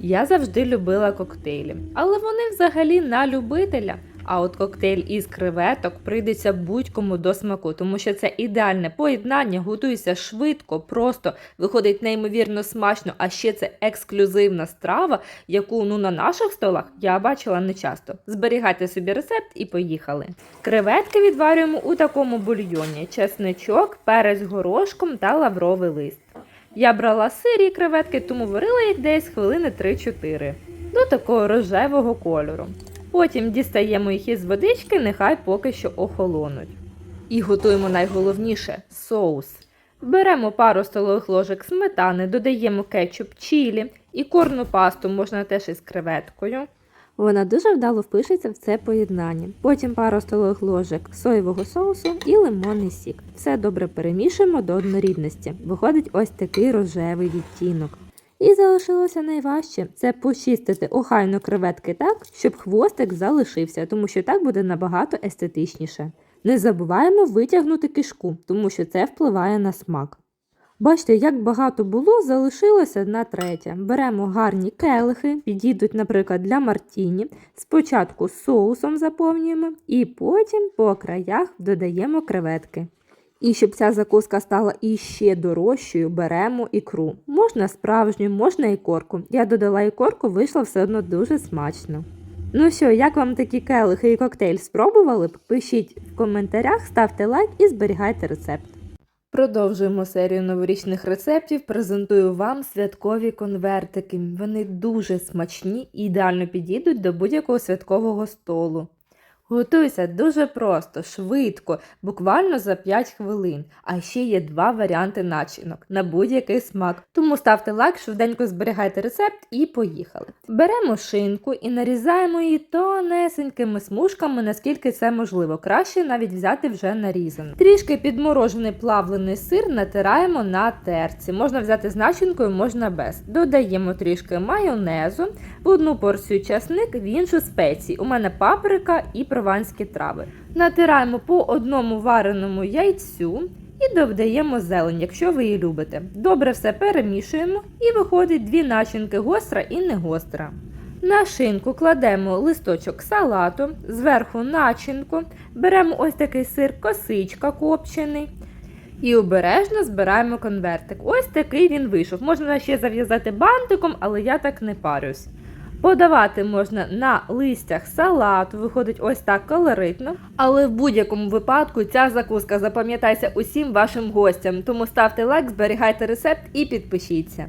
Я завжди любила коктейлі, але вони взагалі на любителя. А от коктейль із креветок прийдеться будь-кому до смаку, тому що це ідеальне поєднання, готується швидко, просто виходить неймовірно смачно, а ще це ексклюзивна страва, яку ну на наших столах я бачила не часто. Зберігайте собі рецепт і поїхали. Креветки відварюємо у такому бульйоні: чесничок, перець горошком та лавровий лист. Я брала сирі креветки, тому варила їх десь хвилини 3-4 до такого рожевого кольору. Потім дістаємо їх із водички, нехай поки що охолонуть. І готуємо найголовніше соус. Беремо пару столових ложок сметани, додаємо кетчуп чілі і корну пасту можна теж із креветкою. Вона дуже вдало впишеться в це поєднання. Потім пару столових ложок соєвого соусу і лимонний сік. Все добре перемішуємо до однорідності. Виходить ось такий рожевий відтінок. І залишилося найважче це почистити охайно креветки так, щоб хвостик залишився, тому що так буде набагато естетичніше. Не забуваємо витягнути кишку, тому що це впливає на смак. Бачите, як багато було, залишилося на третє. Беремо гарні келихи, підійдуть, наприклад, для мартіні. Спочатку соусом заповнюємо і потім по краях додаємо креветки. І щоб ця закуска стала іще дорожчою, беремо ікру. Можна справжню, можна ікорку. Я додала ікорку, вийшло все одно дуже смачно. Ну що, як вам такі келихи і коктейль спробували? Пишіть в коментарях, ставте лайк і зберігайте рецепт. Продовжуємо серію новорічних рецептів. Презентую вам святкові конвертики. Вони дуже смачні і ідеально підійдуть до будь-якого святкового столу. Готується дуже просто, швидко, буквально за 5 хвилин. А ще є два варіанти начинок на будь-який смак. Тому ставте лайк, швиденько зберігайте рецепт і поїхали. Беремо шинку і нарізаємо її тонесенькими смужками, наскільки це можливо. Краще навіть взяти вже нарізану. Трішки підморожений плавлений сир натираємо на терці. Можна взяти з начинкою, можна без. Додаємо трішки майонезу, в одну порцію часник, в іншу спеції. У мене паприка і прованські трави. Натираємо по одному вареному яйцю і додаємо зелень, якщо ви її любите. Добре все перемішуємо і виходить дві начинки гостра і не гостра. На шинку кладемо листочок салату, зверху начинку, беремо ось такий сир косичка копчений. І обережно збираємо конвертик. Ось такий він вийшов. Можна ще зав'язати бантиком, але я так не парюсь. Подавати можна на листях салату, виходить ось так колоритно. Але в будь-якому випадку ця закуска запам'ятається усім вашим гостям. Тому ставте лайк, зберігайте рецепт і підпишіться.